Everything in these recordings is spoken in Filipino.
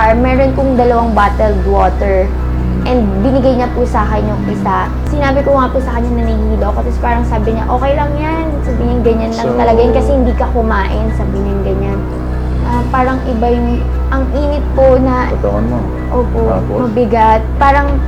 car, meron kong dalawang bottled water. And binigay niya po sa akin yung isa. Sinabi ko nga po sa kanya na nahihilo ako. Tapos parang sabi niya, okay lang yan. Sabi niya, ganyan lang So- talaga yun kasi hindi ka kumain. Sabi niya ganyan. Ah, parang iba yung, ang init po na, Katawan mo. opo, Tapos? mabigat. Parang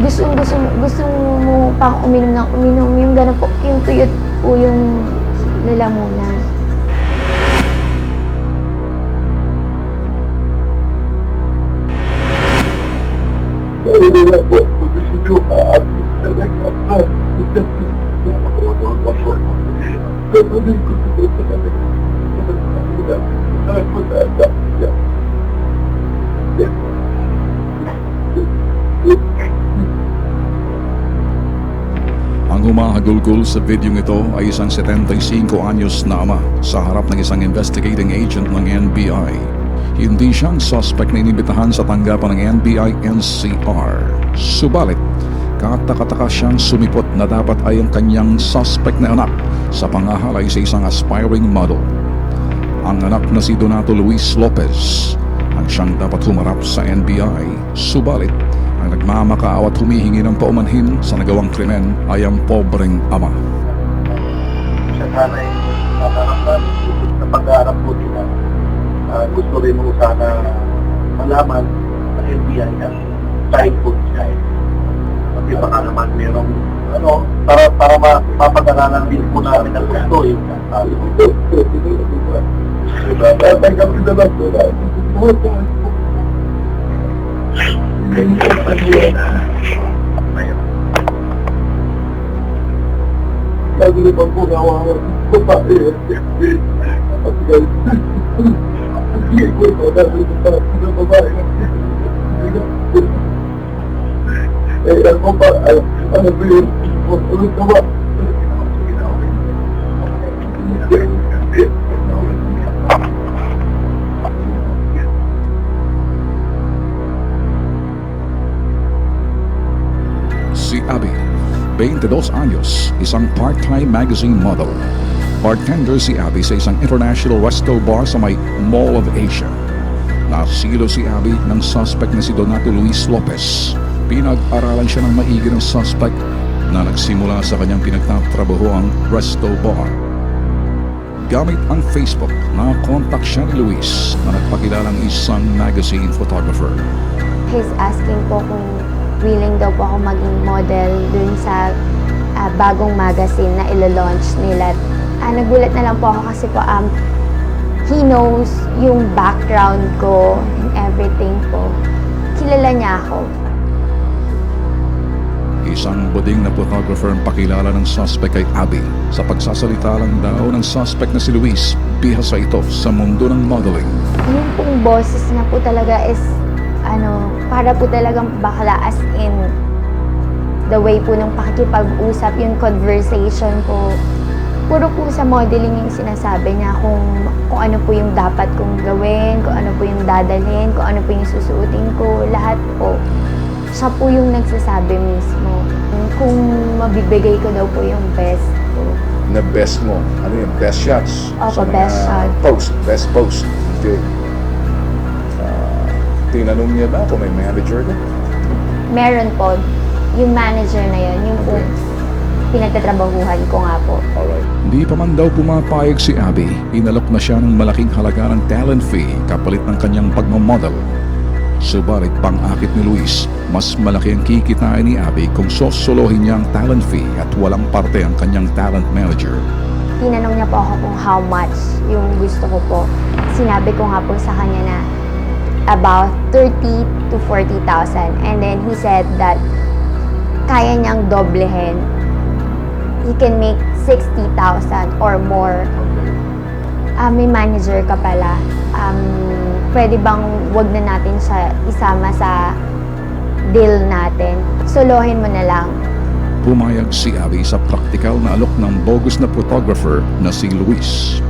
gusto, gusto, gusto mo pang uminom ng uminom. Yung gano'n po, yung tuyot po yung lalamunan. Ang humahagulgol sa videong ito ay isang 75 anyos na ama sa harap ng isang investigating agent ng NBI. Hindi siyang suspect na inibitahan sa tanggapan ng NBI NCR. Subalit, katakataka siyang sumipot na dapat ay ang kanyang suspect na anak sa pangahalay sa isang aspiring model. Ang anak na si Donato Luis Lopez ang siyang dapat humarap sa NBI. Subalit, ang nagmamakaaw at humihingi ng paumanhin sa nagawang krimen ay ang pobreng ama. siya sana ay nakaramdam sa pag-aarap po nila. Ah, gusto rin mo sana malaman sa NBI ang side po niya. eh. Kasi baka naman merong ano, para para ma mapag-aralan din po namin ang gusto po Lagi naman po nawawa ko pa eh. Eh, ano pa, ano ano ba yun? Ulit na ba? Si Abby, 22 anyos, isang part-time magazine model. Bartender si Abby sa isang international resto bar sa may Mall of Asia. Nasilo si Abby ng suspect na si Donato Luis Lopez. Pinag-aralan siya ng maigi ng suspect na nagsimula sa kanyang pinagtatrabaho ang resto bar. Gamit ang Facebook, nakakontak siya ni Luis na nagpakilalang isang magazine photographer. He's asking po kung willing daw po ako maging model dun sa ah, bagong magazine na ilo-launch nila. Ah, nagulat na lang po ako kasi po um, he knows yung background ko and everything po. Kilala niya ako. Isang buding na photographer ang pakilala ng suspect kay Abby. Sa pagsasalita lang daw ng suspect na si Luis, bihasa ito sa mundo ng modeling. Yung pong boses niya po talaga is, ano, para po talagang bakla as in the way po ng pakikipag-usap, yung conversation po. Puro po sa modeling yung sinasabi niya kung, kung ano po yung dapat kong gawin, kung ano po yung dadalhin, kung ano po yung susuotin ko, lahat po. Siya po yung nagsasabi mismo. Kung mabibigay ko daw po yung best ko. Na best mo. Ano yung best shots? Opo, Sa best shot. Post. Best post. Okay. Ah, tinanong niya ba kung may manager ka? Meron po, yung manager na yun, yung po Okay. pinagtatrabahuhan ko nga po. Alright. Hindi pa man daw pumapayag si Abby, inalok na siya ng malaking halaga ng talent fee kapalit ng kanyang pagmamodel. Subalit pang-akit ni Luis, mas malaki ang kikitain ni Abby kung sosolohin niya ang talent fee at walang parte ang kanyang talent manager. Tinanong niya po ako kung how much yung gusto ko po. Sinabi ko nga po sa kanya na about 30 to 40,000. And then he said that kaya niyang doblehin. He can make 60,000 or more. Ah, may manager ka pala. Um, pwede bang wag na natin siya isama sa deal natin? Solohin mo na lang. Pumayag si Abby sa praktikal na alok ng bogus na photographer na si Luis.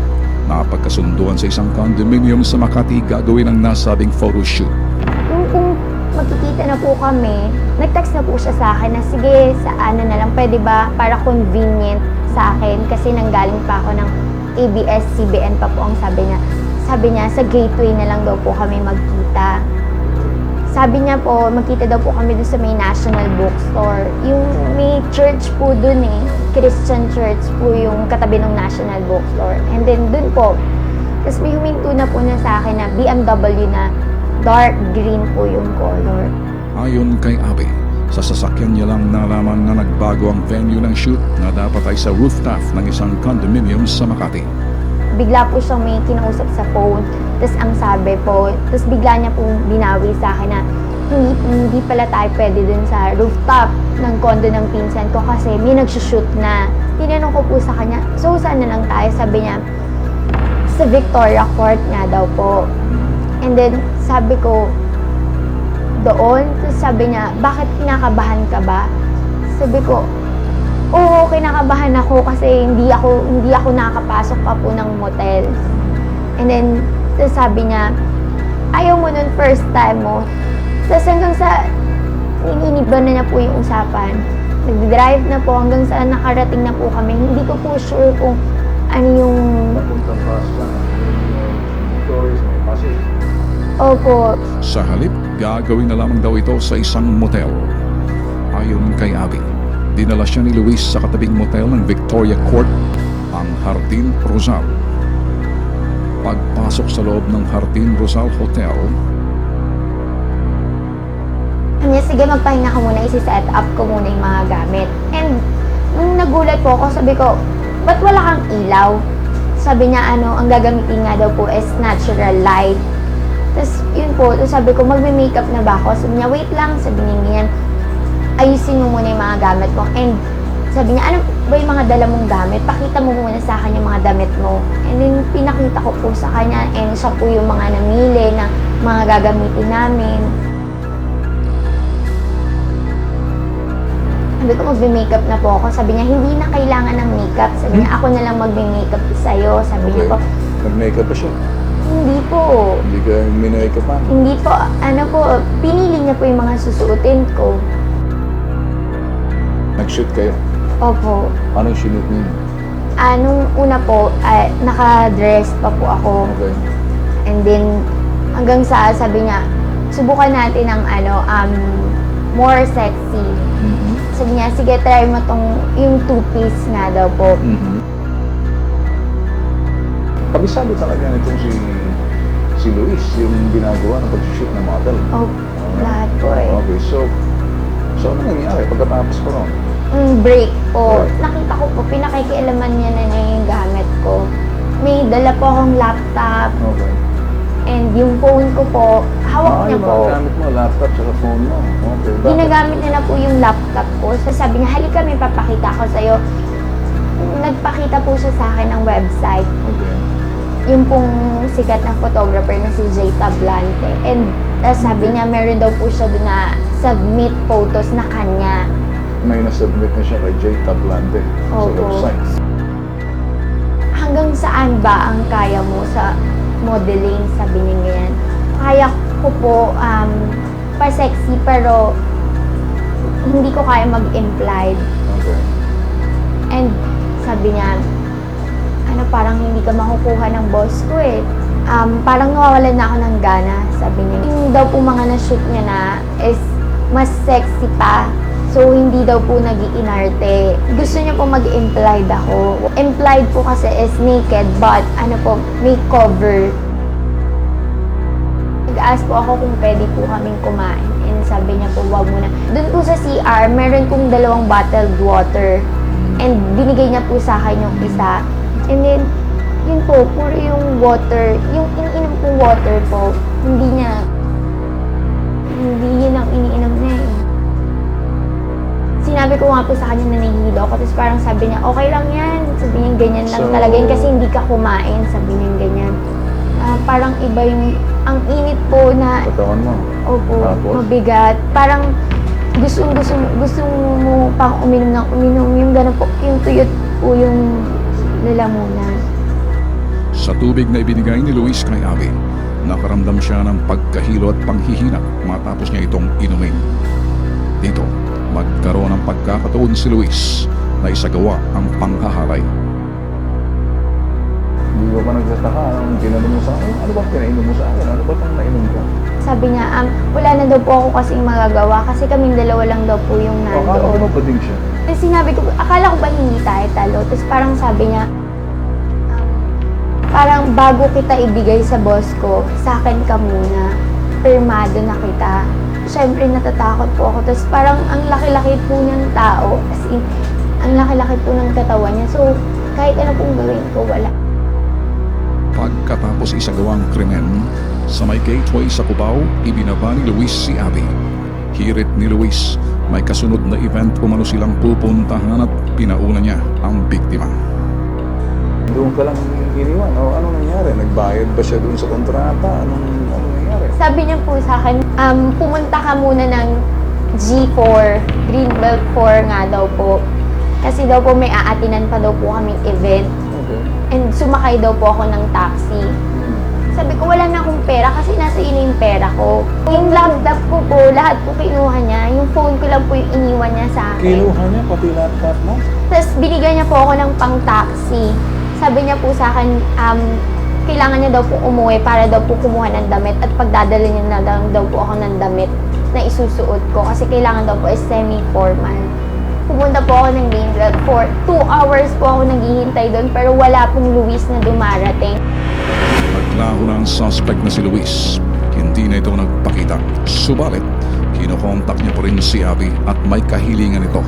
Napagkasunduan sa isang condominium sa Makati gagawin ang nasabing photoshoot. Yung kung magkikita na po kami, nag-text na po siya sa akin na sige, sa ano na lang, pwede ba para convenient sa akin kasi nanggaling pa ako ng ABS-CBN pa po ang sabi niya. Sabi niya, sa gateway na lang daw po kami magkita. sabi niya po, magkita daw po kami doon sa may National Bookstore. Yung may church po doon eh, Christian church po yung katabi ng National Bookstore. And then doon po, tapos may huminto na po niya sa akin na BMW na dark green po yung color. Ayon kay Abby, sa sasakyan niya lang nalaman na nagbago ang venue ng shoot na dapat ay sa rooftop ng isang condominium sa Makati. bigla po siyang may kinausap sa phone. Tapos ang sabi po, tapos bigla niya po binawi sa akin na hindi, hindi pala tayo pwede dun sa rooftop ng condo ng pinsan ko kasi may nagsushoot na. Tinanong ko po sa kanya, so saan na lang tayo? Sabi niya, sa Victoria Court nga daw po. And then, sabi ko, doon? Tapos sabi niya, bakit kinakabahan ka ba? Sabi ko, oo, kinakabahan ako kasi hindi ako hindi ako nakakapasok pa po ng motel. And then, tapos sabi niya, ayaw mo nun first time mo. Tapos hanggang sa, ininiba na niya po yung usapan. Nag-drive na po hanggang sa nakarating na po kami. Hindi ko po sure kung ano yung, Napuntang pa opo, Sa halip, gagawin na lamang daw ito sa isang motel. Ayon kay Abby, dinala siya ni Luis sa katabing motel ng Victoria Court, ang Hardin Rosal. Pagpasok sa loob ng Hardin Rosal Hotel, Kanya, sige magpahinga ka muna, isi-set up ko muna yung mga gamit. And nung nagulat po ako, sabi ko, ba't wala kang ilaw? Sabi niya, ano, ang gagamitin nga daw po is natural light. Tapos yun po, tapos sabi ko, magme-makeup na ba ako? Sabi niya, wait lang, sabi niya ganyan, ayusin mo muna yung mga gamit mo. And sabi niya, ano ba yung mga dala mong gamit? Pakita mo muna sa akin yung mga damit mo. And then, pinakita ko po sa kanya, and siya po yung mga namili na mga gagamitin namin. Sabi ko, magbe-makeup na po ako. Sabi niya, hindi na kailangan ng makeup. Sabi niya, ako na lang magbe-makeup sa'yo. Sabi niya Okay. po, nag-makeup pa siya. Hindi po. Hindi ka minake pa. Hindi po, ano po, pinili niya po yung mga susuotin ko. Nag-shoot kayo. Opo. Anong sinut niyo? Anong una po, ah, naka-dress pa po ako. Okay. And then, hanggang sa sabi niya, subukan natin ng ano, um, more sexy. Mhm. Sabi niya, sige, try mo tong, yung two-piece nga daw po. Mhm. Kabisado talaga nitong si si Luis, yung ginagawa ng pag-shoot ng model. Oh, lahat po eh. Okay, so so ano nangyari pagkatapos ko nun? Mm, break po. Right. Nakita ko po, pinakikialaman niya na niya yung gamit ko. May dala po akong laptop Okay. and yung phone ko po, hawak Ah, niya po. mga gamit mo, laptop, sa phone mo. Okay, bakit? Ginagamit niya na po yung laptop ko. So sabi niya, halika may papakita ko sa'yo. Nagpakita po siya sa akin ng website. Okay. Yung pong sikat na photographer na si Jay Tablante. And tas sabi niya, meron daw po siya doon na submit photos na kanya. May nasubmit na siya kay Jay Tablante sa Opo. website. hanggang saan ba ang kaya mo sa modeling, sabi niya ganyan. Kaya ko po um, pa-sexy pero hindi ko kaya mag-implied. Okay. And sabi niya, ano parang hindi ka makukuha ng boss ko eh. Um, parang nawawalan na ako ng gana, sabi niya. Yung daw po mga na-shoot niya na is mas sexy pa. So, hindi daw po nag inarte Gusto niya po mag-implied ako. Implied po kasi is naked, but ano po, may cover. Nag-ask po ako kung pwede po kaming kumain. And sabi niya po, wag muna. Doon po sa CR, meron pong dalawang bottled water. And binigay niya po sa akin yung isa. And then, yun po, puro yung water, yung iniinom pong water po, hindi niya, hindi yun ang iniinom niya eh. Sinabi ko nga po sa kanya na nahihilo ako, tapos parang sabi niya, okay lang yan. Sabi niya, ganyan lang So- talaga yun kasi hindi ka kumain. Sabi niya, ganyan. Ah, parang iba yung, ang init po na Katawan mo. Opo, Tapos? mabigat. Parang gustong gusto, gusto mo pang uminom ng uminom. Yung gano'n po, yung tuyot po yung lalamunan. sa tubig na ibinigay ni Luis kay Abby, nakaramdam siya ng pagkahilo at panghihina matapos niya itong inumin. Dito, magkaroon ng pagkakataon si Luis na isagawa ang panghahalay. Hindi ko pa nagtataka. Anong ginano mo sa akin? Ano ba pinainom mo sa akin? Ano ba itong nainom ko? Sabi niya, um, wala na daw po ako kasing magagawa kasi kaming dalawa lang daw po yung Akala ko nandoon. naman bading siya. Tapos sinabi ko, akala ko ba hindi tayo talo? Tapos parang sabi niya, um, parang bago kita ibigay sa boss ko, sa akin ka muna. Pirmado na kita. Siyempre natatakot po ako. Tapos parang ang laki-laki po niyang tao. As in, ang laki-laki po ng katawan niya. So, kahit ano pong gawin ko, wala. Pagkatapos isagawang krimen, sa may gateway sa Cubao, ibinaba ni Luis si Abby. Hirit ni Luis, may kasunod na event umano silang pupuntahan at pinauna niya ang biktima. Doon ka lang iniwan. O anong nangyari? Nagbayad ba siya doon sa kontrata? Anong, anong nangyari? Sabi niya po sa akin, um, pumunta ka muna ng G4, Greenbelt 4 nga daw po. Kasi daw po may aatinan pa daw po kaming event. Okay. And sumakay daw po ako ng taxi. Sabi ko, wala na akong pera kasi nasa inyo yung pera ko. Yung laptop ko po, lahat po kinuha niya. Yung phone ko lang po yung iniwan niya sa akin. Kinuha niya pati laptop mo? Tapos binigyan niya po ako ng pang-taxi. Sabi niya po sa akin, um, kailangan niya daw po umuwi para daw po kumuha ng damit at pagdadala niya na lang daw po ako ng damit na isusuot ko kasi kailangan daw po is semi-formal. Pumunta po ako ng Greenbelt for two hours po ako naghihintay doon pero wala pong Luis na dumarating. Naglaho na ang suspect na si Luis. Hindi na ito nagpakita. Subalit, kinokontak niya pa rin si Abby at may kahilingan ito.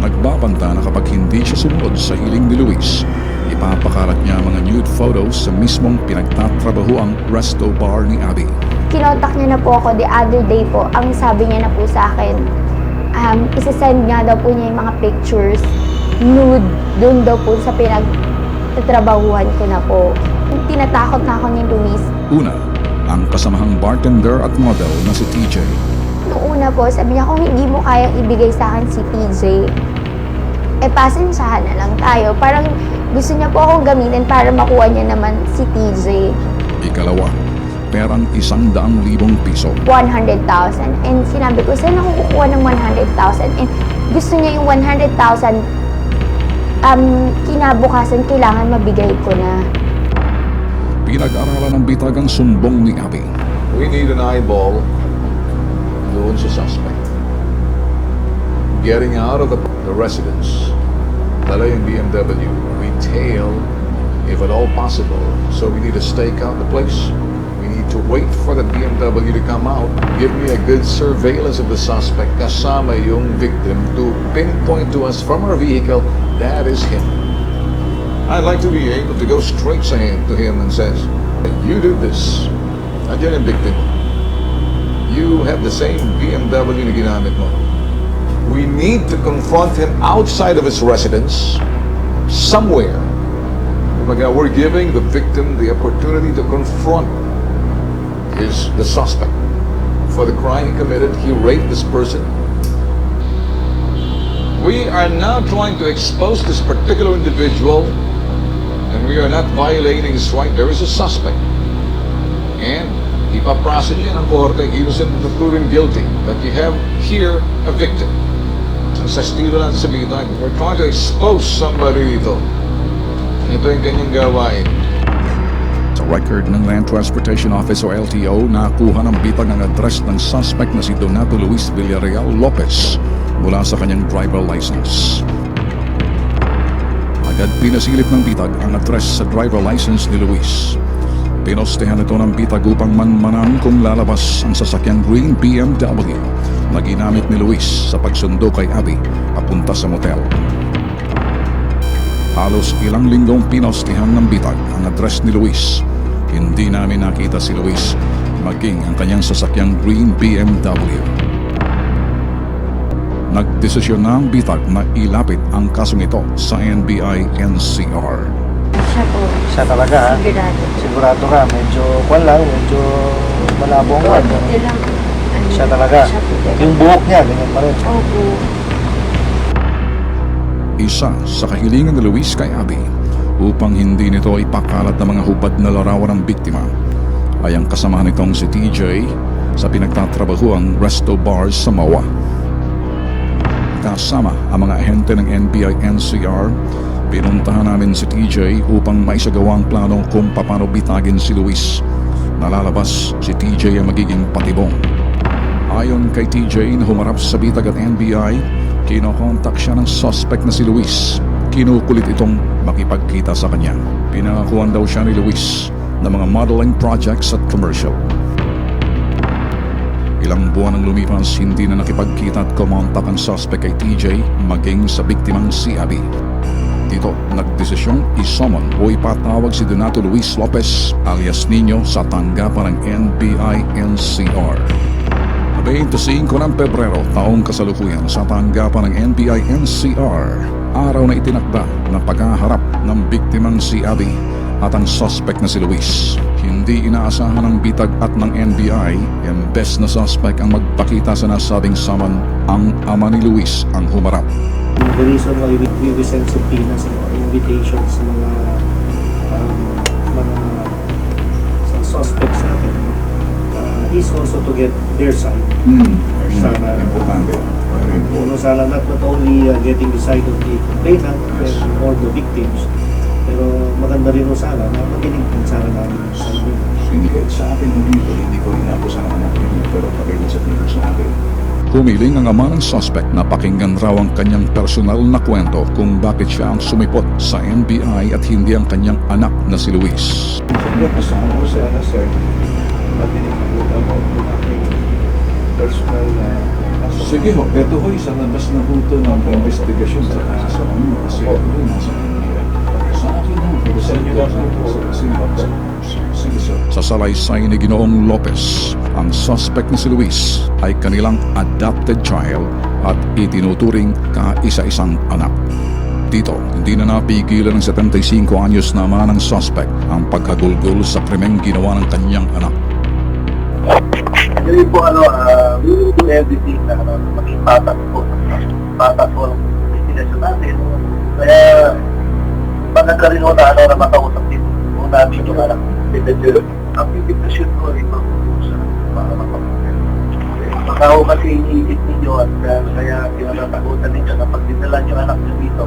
Nagbabanta na kapag hindi siya sumunod sa hiling ni Luis, ipapakalat niya mga nude photos sa mismong pinagtatrabaho ang resto bar ni Abby. kinontak niya na po ako the other day po. Ang sabi niya na po sa akin, um, isasend nga daw po niya yung mga pictures nude doon daw po sa pinagtatrabahuhan ko na po. Tinatakot na ako ni Luis. Una, ang kasamahang bartender at model na si TJ. Noong una po, sabi niya, kung hindi mo kayang ibigay sa akin si TJ, eh pasensyahan na lang tayo. Parang gusto niya po akong gamitin para makuha niya naman si TJ. Ikalawa, perang isang daang libong piso. 100,000. And sinabi ko, saan ako kukuha ng 100,000? And gusto niya yung 100,000, um, kinabukasan, kailangan mabigay ko na. Pinag-aralan ng bitagang sumbong ni Abby. We need an eyeball doon sa suspect. Getting out of the, the residence. Dala yung BMW. We tail, if at all possible. So we need to stake out the place. We need to wait for the BMW to come out. Give me a good surveillance of the suspect kasama yung victim to pinpoint to us from our vehicle, that is him. I'd like to be able to go straight to him, to him and says, you did this. Nandiyan yung victim. You have the same BMW na ginamit mo. We need to confront him outside of his residence, somewhere. Oh Kumbaga, we're giving the victim the opportunity to confront his the suspect for the crime he committed. He raped this person. We are now trying to expose this particular individual and we are not violating his right. There is a suspect. And ipaprocess niya ng korte, innocent until proven guilty. But you have here a victim. We're trying to expose somebody dito. Ito yung kanyang gawain. Sa record ng Land Transportation Office o LTO, nakuha ng bitag ang address ng suspect na si Donato Luis Villarreal Lopez mula sa kanyang driver license. Agad pinasilip ng bitag ang address sa driver license ni Luis. Pinostehan ito ng bitag upang manmanan kung lalabas ang sasakyang green BMW na ginamit ni Luis sa pagsundo kay Abby papunta sa motel. Halos ilang linggong pinostihan ng bitag ang address ni Luis. Hindi namin nakita si Luis maging ang kanyang sasakyang green BMW. Nagdesisyon na ang bitag na ilapit ang kasong ito sa NBI NCR. Siya po, Siya talaga ha? sigurado. Sigurado ka, medyo kwan lang, medyo malabo ang kwan. Ano, Siya talaga. Siya. Yung buhok niya, ganyan pa rin. Opo. Isa sa kahilingan ni Luis kay Abby upang hindi nito ipakalat ng mga hubad na larawan ng biktima ay ang kasamahan nitong si TJ sa pinagtatrabaho ang resto bars sa Mawa. Kasama ang mga ahente ng NBI NCR, pinuntahan namin si TJ upang maisagawa ang plano kung paano bitagin si Luis. nalalabas si TJ ang magiging patibong. Ayon kay TJ na humarap sa bitag at NBI, kinokontak siya ng suspect na si Luis. Kinukulit itong makipagkita sa kanya. Pinangakuan daw siya ni Luis ng mga modeling projects at commercial. Ilang buwan ang lumipas, hindi na nakipagkita at kumontak ang suspect kay TJ maging sa biktimang si Abby. Dito, nagdesisyong isomon o ipatawag si Donato Luis Lopez alias Nino sa tanggapan ng NBI-NCR. 25 ng Pebrero, taong kasalukuyan sa tanggapan ng NBI-NCR, araw na itinakda ng paghaharap ng biktimang si Abby at ang suspect na si Luis. Hindi inaasahan ng bitag at ng NBI, imbes na suspect ang magpakita sa nasabing saman, ang ama ni Luis ang humarap. The reason why we, we will send subpoenas and invitations sa mga um, mga sa suspects natin uh, is also to get their side. Sana, Importante. Very important. Sana not, not only uh, getting the side of the complainant and or the victims, pero maganda rin sana na makinig din sana namin sa amin. Hindi kahit sa akin dito, hindi ko rin ako sa anak ninyo, pero pakiusap niyo sa akin. Humiling ang ama ng suspect na pakinggan raw ang kanyang personal na kwento kung bakit siya ang sumipot sa NBI at hindi ang kanyang anak na si Luis. Siyempre, kasama ko sa ano, sir. Matinig po ako ng aking personal na Sige ho, ito ho isang labas na punto ng investigasyon sa kaso ano, kasi ako rin nasa sa salaysay ni Ginoong Lopez, ang suspect na si Luis ay kanilang adopted child at itinuturing kaisa-isang anak. Dito, hindi na napigilan ng 75 anyos na ama ng suspect ang pagkagulgol sa krimeng ginawa ng kanyang anak. Yun po ano, uh, we will do everything na ano, maging patas po. Patas po ang destination natin. Kaya, maganda rin ho na ano, na makausap din po namin yung anak. Ang invitation ko rito sa para makapagpapit. Baka ho kasi iniisip ninyo at uh, kaya pinatatakutan ninyo na pag dinala nyo anak nyo dito,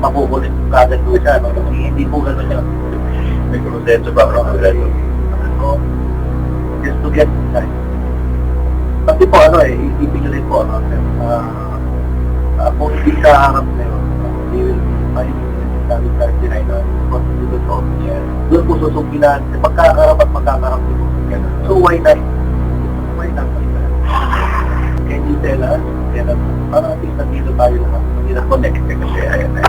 makukulit kagad po siya. No? Kasi hindi po gano'n yun. May proseso ba from the Ano, just to get inside. Kasi po ano eh, isipin nyo rin po ano, ah, kung hindi ka harap na yun, they will find Islamic Cardinal na constituted officer. Doon po susugilan, eh, magkakaharap at magkakaharap din po. Ganun. So why not? Why not? Can you tell us? Tell us, para at least nandito tayo lahat. Hindi na connect eh, kasi ayan na.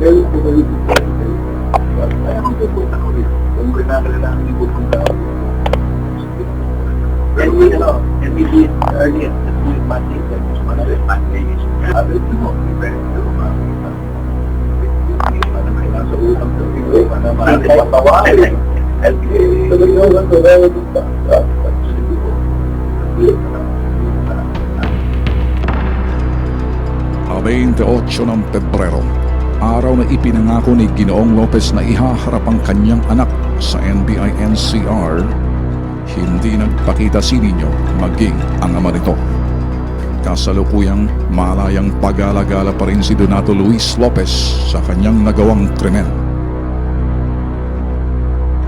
Well, kung may kaya kung pupunta ko rin, kung kinakailangan. And we, ano, and we just do it Monday, then just another Monday, I will do what we went to, Nasa utang sa Pinoy, para marami pa tawain. And sabi ko, ang tawain yung ba? Sabi ko, A 28 ng Pebrero, araw na ipinangako ni Ginoong Lopez na ihaharap ang kanyang anak sa NBI-NCR, hindi nagpakita si Nino maging ang ama nito. Kasalukuyang malayang pag-alagala pa rin si Donato Luis Lopez sa kanyang nagawang krimen.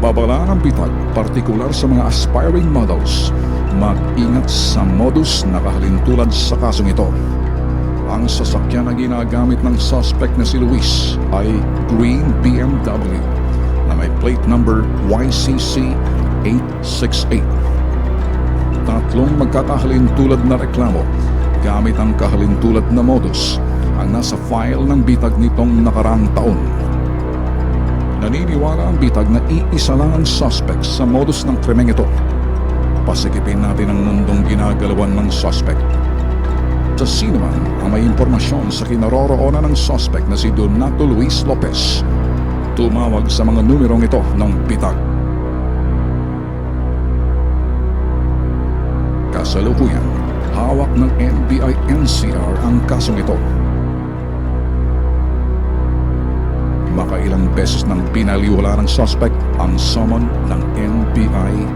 Babala ng bitag, partikular sa mga aspiring models, mag-ingat sa modus na kahalintulad sa kasong ito. Ang sasakyan na ginagamit ng suspect na si Luis ay green BMW na may plate number YCC 868. Tatlong magkakahalintulad na reklamo gamit ang kahalintulad na modus ang nasa file ng bitag nitong nakarang taon. Naniniwala ang bitag na iisa lang ang suspect sa modus ng krimeng ito. Pasikipin natin ang mundong ginagalawan ng suspect sa sino man ang may impormasyon sa kinaroroonan ng suspect na si Donato Luis Lopez. Tumawag sa mga numerong ito ng bitag. Kasalukuyan, hawak ng NBI-NCR ang kasong ito. Makailang beses nang pinaliwala ng suspect ang summon ng NBI-NCR.